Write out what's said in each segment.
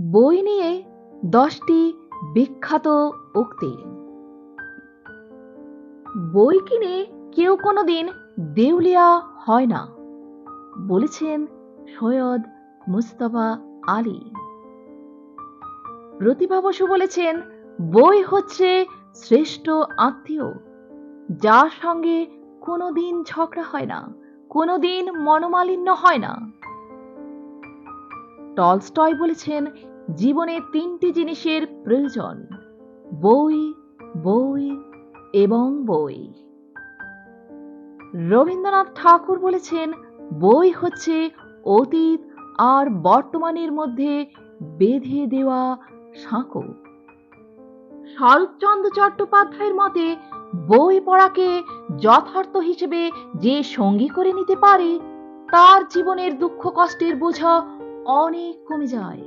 বই নিয়ে দশটি বিখ্যাত উক্তি। বই কিনে কেউ কোনোদিন দেউলিয়া হয় না, বলেছেন সৈয়দ মুস্তফা আলী। প্রতিভা বসু বলেছেন, বই হচ্ছে শ্রেষ্ঠ আত্মীয়, যার সঙ্গে কোনোদিন ঝগড়া হয় না, কোনোদিন মনোমালিন্য হয় না। টলস্টয় বলেছেন, জীবনে তিনটি জিনিসের প্রয়োজন, বই বই এবং বই। রবীন্দ্রনাথ ঠাকুর বলেছেন, বই হচ্ছে অতীত আর বর্তমানের মধ্যে বেঁধে দেওয়া সাঁকো। শরৎচন্দ্র চট্টোপাধ্যায়ের মতে, বই পড়াকে যথার্থ হিসেবে যে সঙ্গী করে নিতে পারে, তার জীবনের দুঃখ কষ্টের বোঝা অনেক কমে যায়।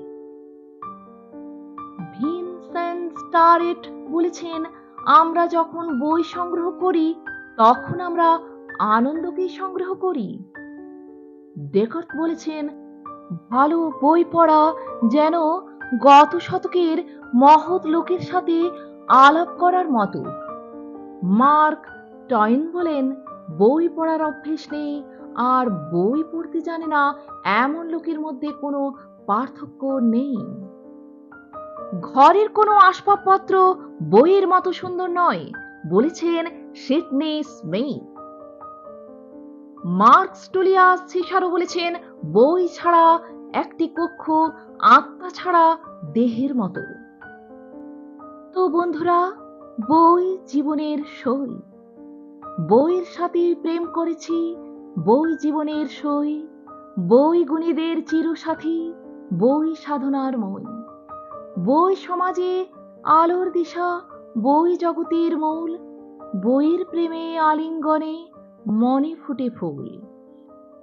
ভিনসেন্ট স্টারেট বলেছেন, আমরা যখন বই সংগ্রহ করি, তখন আমরা আনন্দকেই সংগ্রহ করি। ডেকার্ট বলেছেন, ভালো বই পড়া যেন গত শতকের মহৎ লোকের সাথে আলাপ করার মতো। মার্ক টয়েন বলেন, বই পড়ার অভ্যেস নেই আর বই পড়তে জানে না এমন লোকের মধ্যে কোনো পার্থক্য নেই। ঘরের কোনো আসবাবপত্র বইয়ের মতো সুন্দর নয়, বলেছেন সিডনি স্মিথ। মার্কস টুলিয়াস সিসারও বলেছেন, বই ছাড়া একটি কক্ষ আত্মা ছাড়া দেহের মতো। তো বন্ধুরা, বই জীবনের সই। বইয়ের সাথে প্রেম করেছি বই জীবনের সই, বই গুণীদের চিরসাথী, বই সাধনার মই। বই সমাজে আলোর দিশা, বই জগতের মূল, বইয়ের প্রেমে আলিঙ্গনে মনে ফুটে ফুল।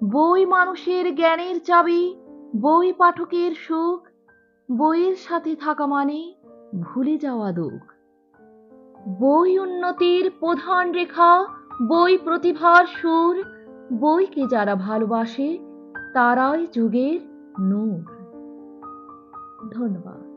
বই মানুষের জ্ঞানের চাবি, বই পাঠকের সুখ, বইয়ের সাথে থাকা মানে ভুলে যাওয়া দুঃখ। বই উন্নতির প্রধান রেখা, বই প্রতিভার সুর বইকে যারা ভালোবাসে তারাই যুগের নূর। ধন্যবাদ।